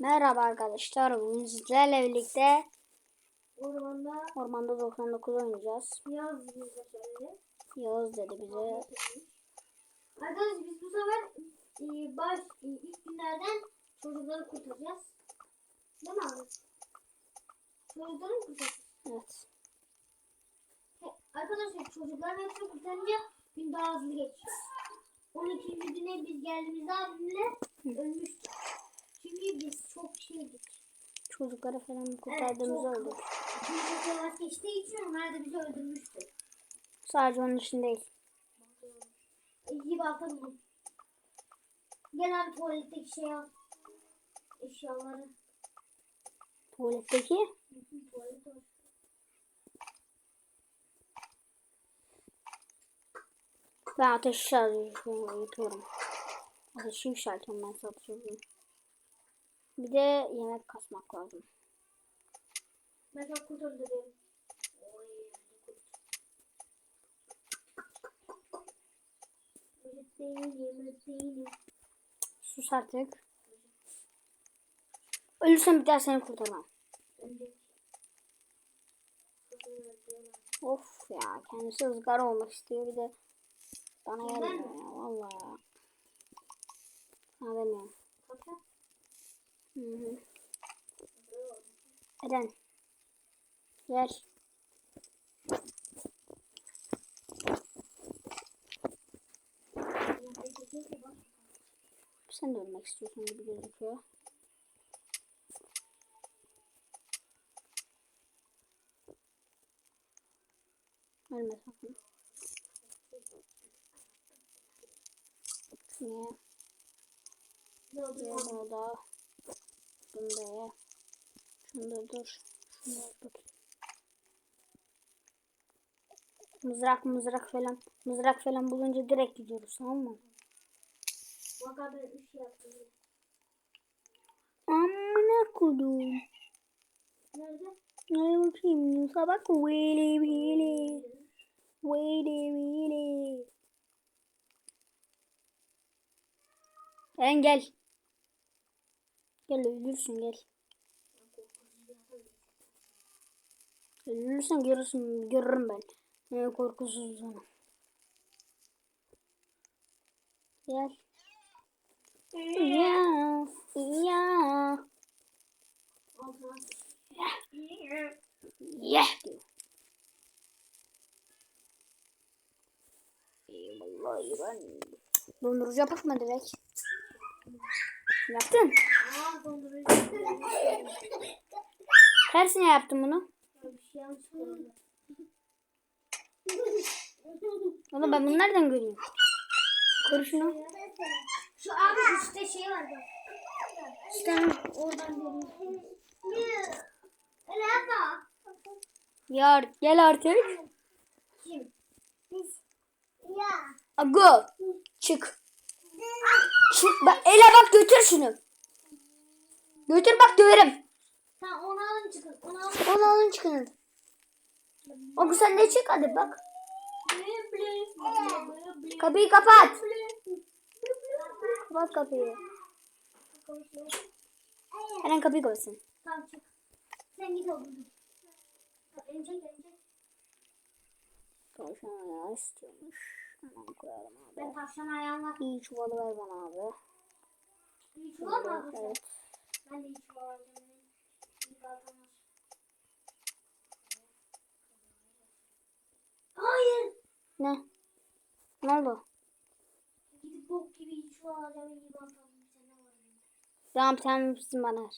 Merhaba arkadaşlar. Bugün sizlerle birlikte Ormanda Ormanda 99 oynayacağız. yaz bize söyledi. Yağız dedi bize. Arkadaşlar biz bu sefer e, baş e, ilk günlerden çocukları kurtaracağız. Değil mi abi? Çocukları mı kurtaracağız? Evet. He, arkadaşlar çocukların hepsini kurtarınca gün daha hızlı geçiyor. 12. güne biz geldiğimizde abimle ölmüştük. Çünkü biz çok şeydik. Çocukları falan kurtardığımız çok. oldu. Biz çok yavaş geçtiği için onlar da bizi öldürmüştü. Sadece onun için değil. İyi bakalım. Gel abi tuvaletteki şey al. Eşyaları. Tuvaletteki tuvalet al. ben ateş yükseltiyorum. Ateşi yükseltiyorum ben satıyorum. Bir de yemek kasmak lazım. Ben çok kurt değil. Sus artık. Ölürsem bir daha seni kurtarmam. Önce. Of ya kendisi ızgara olmak istiyor bir de bana gelmiyor ya vallahi ya. Sana demiyorum. Kapı. Hı hı. Eren. Gel. Sen de ölmek istiyorsun gibi gözüküyor. Ölme sakın. Niye? Diğer orada. Bunu da ye. Şunu da dur. Şunu da. Mızrak mızrak falan. Mızrak falan bulunca direkt gidiyoruz tamam mı? Bak abi üç şey yaptım. Amına kodum. Nerede? Ne bakayım Yusuf'a bak. Veli veli. Veli veli. Eren gel. Ölürsün gel. Ölürsen görürsün, görürüm ben. Ne korkusuz sana. Gel. Ya, ya. Diyor. İyi vallahi ben. Dondurucu yapak mı direkt? Yaptın. Dondurucu. Tersine yaptım bunu. Oğlum ben bunu nereden göreyim? Koru şunu. Şu abi üstte şey var bak. İşte oradan görüyorsun. Öyle yapma. Yar gel artık. Kim? Biz. Ya. Ago. Çık. Çık. Bak, ele bak götür şunu. Götür bak döverim. Tamam onu alın çıkın. Onu alın. Onu alın çıkın. Ago sen de çık hadi bak. Kapıyı kapat. Kapat kapıyı. Eren kapıyı kapatsın. Tamam çık. Sen git oğlum. Önce önce. Tavşan ayağı istiyormuş. Hemen koyalım Ben abi. tavşan ayağım var. İyi çuvalı ver bana abi. İyi çuval mı? Evet. Ben de. İyi var. Hayır. Ne? Ne oldu? Gidip bok gibi çuval alacağım. İyi benim? Tamam sen misin bana.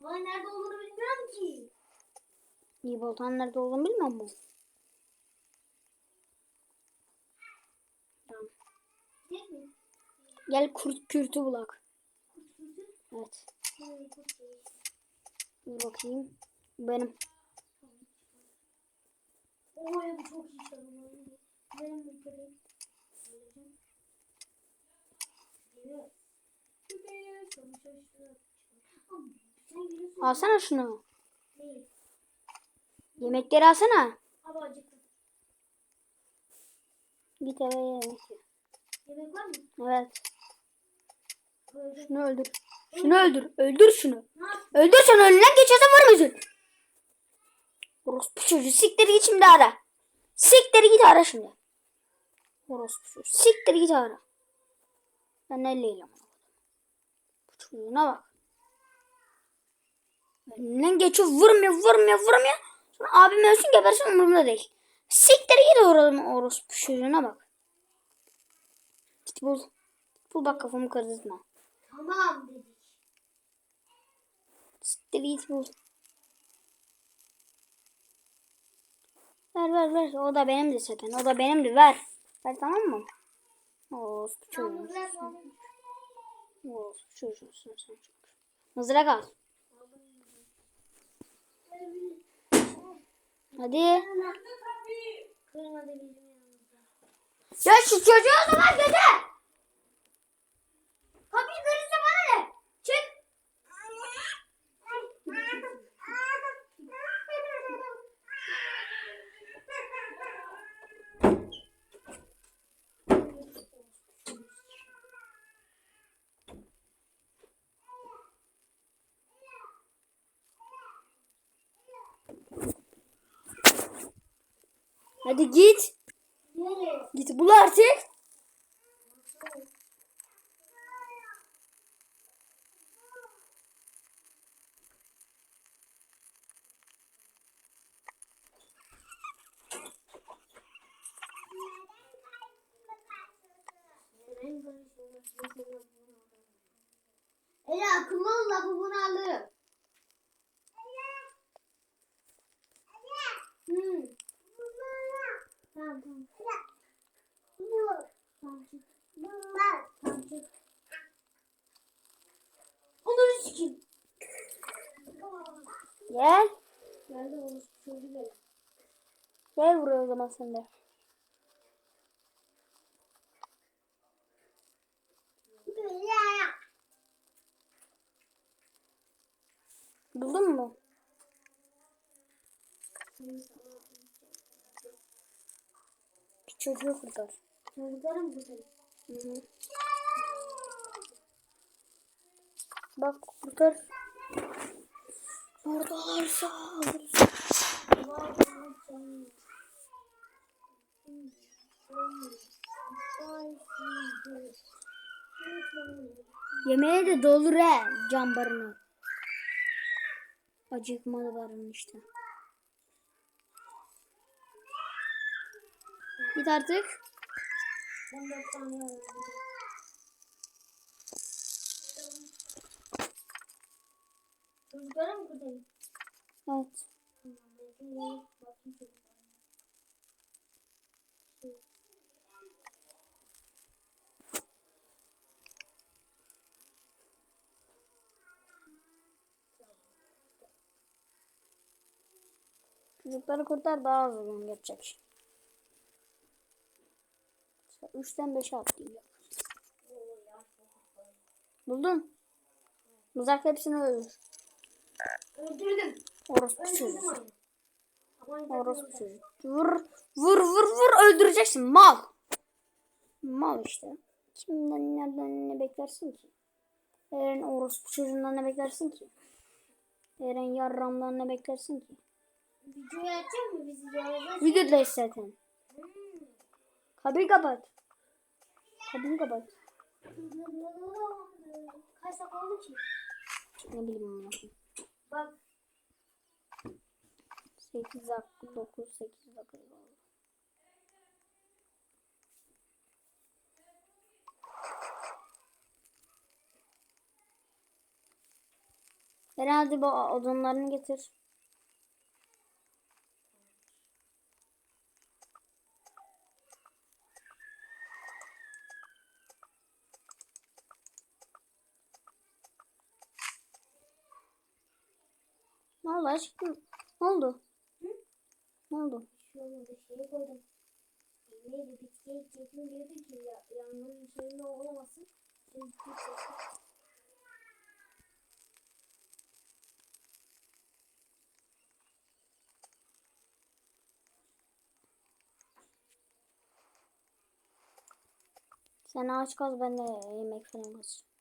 Vay nerede olduğunu bilmiyorum ki. İyi boltan nerede olduğunu bilmiyor musun? Tamam. Gel kurt kürtü bulak. Evet. Evet. Dur bakayım. Benim. Oy bu çok iyi çalıyor. Benim bir kere. Alsana şunu. Değil. Yemekleri alsana. Abi acıktım. Git eve ye yemek ye. Yemek var mı? Evet. Şunu öldür. Şunu öldür. Öldür şunu. Öldür şunu önünden geçerse var mısın? Orospu çocuğu siktir git şimdi ara. Siktir git ara şimdi. Orospu çocuğu siktir git ara. Ben elleyle ama. Bu çocuğuna bak. Önünden geçiyor vurmuyor vurmuyor vurmuyor. Sonra abim ölsün gebersin umurumda değil. Siktir git oranın orospu çocuğuna bak. Git bul. Bul bak kafamı kırdırtma. Tamam dedik. Git bul. Ver ver ver. O da benimdi zaten. O da benimdi. Ver. Ver tamam mı? Orospu çocuğu. Tamam, ver bana. Orospu çocuğu. Sen sen çok. Mızrak al. Hadi. Kırmadı. Ya şu çocuğu o zaman götür. Kapıyı kırırsa bana ne? Çık. Hadi git. Git bul artık. Ela akıllı ol lafı bunu alırım. Hmm. Tamam tamam. Tamam çık. Tamam çık. Onları sikeyim. Gel. Nerede onu çocuğu böyle. Gel buraya o zaman sen de. Buldun mu? Bir çocuğu kurtar. Çocuklara mı kurtarayım? Hı hı. Bak kurtar. Oradalarsa alırız. Yemeğe de dolur he cambarını. Acıkmalıların işte. Git artık. Ben de Çocuklara mı kurtarayım? Evet. Çocukları kurtar daha az zaman geçecek. Üçten beşe atlayacak. Buldun. Mızrak hepsini öldür. Öldürdüm. Orospu Öldürdüm çocuk. onu. Ama Orospu çocuk. Vur, vur, vur, vur öldüreceksin mal. Mal işte. Kimden nereden ne beklersin ki? Eren orospu çocuğundan ne beklersin ki? Eren yarramdan ne beklersin ki? Videoyu açacak mı bizi yalnız? Videodayız zaten. Kapıyı kapat. Kapıyı kapat. Kaç dakika oldu ki? Ne bileyim koyayım. Bak 8 dakika 9 8 dakika oldu. Herhalde bu odunlarını getir. Ne oldu aşkım? Ne oldu? Ne oldu? şu olmadı şeyi koydum. Neydi bitkiye çekim diyordu ki ya, yangının şeyinde olamasın. Bir şey- Sen aç kal ben de yemek falan kazacağım.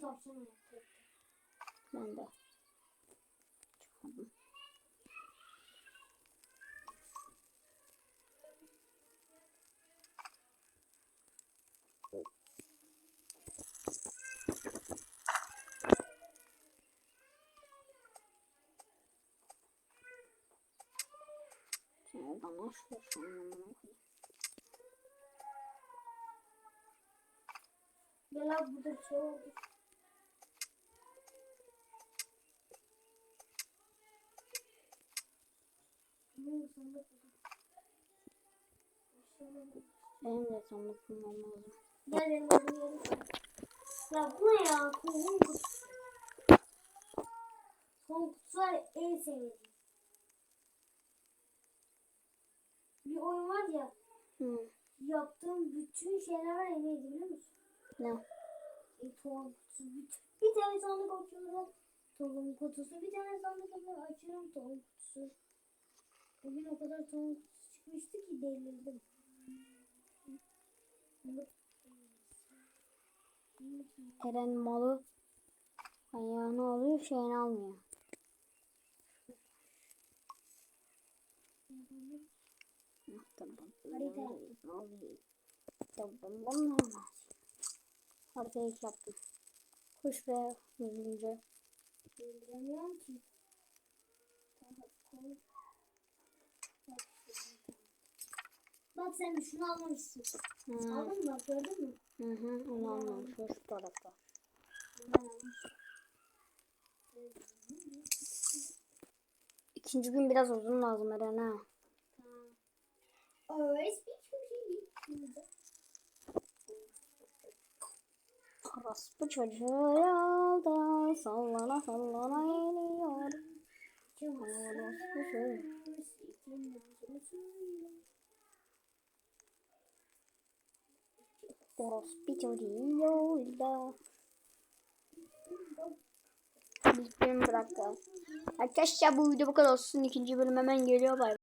Tavşan. Ben de. Sen oradan ne yapıyorsun? Amına koyayım. Gel abi burada bir şey oldu. Hmm, sandık buldum. Benim de sandık bulmam lazım. Gel. Ya bu ne ya? Kovun kutusu. Son kutular en sevdiğim. Bir oyun var ya. Hı. Yaptığım bütün şeyler var ya neydi biliyor musun? Ne? E, tohum kutusu. Bir, tane sandık açıyorum. Tohum kutusu. Bir tane sandık. Açıyorum tohum kutusu. Bugün o kadar tohum kutusu çıkmıştı ki delirdim. Eren malı ayağını alıyor şeyini almıyor. Haritayı ilk yaptım. Kuş ve hızlıca. Deliremiyorum ki. Bak sen de şunu almamışsın. Hı Aldın mı? Bak gördün mü? hı, hı onu almam. Şu, şu tarafta. Ben almıştım. İkinci gün biraz uzun lazım Eren ha. Always be. Orospu çocuğu yolda sallana sallana geliyor. Orospu çocuğu. Orospu çocuğu yolda. İlk bölüm bıraktı. Arkadaşlar bu video bu kadar olsun. İkinci bölüm hemen geliyor. Bay.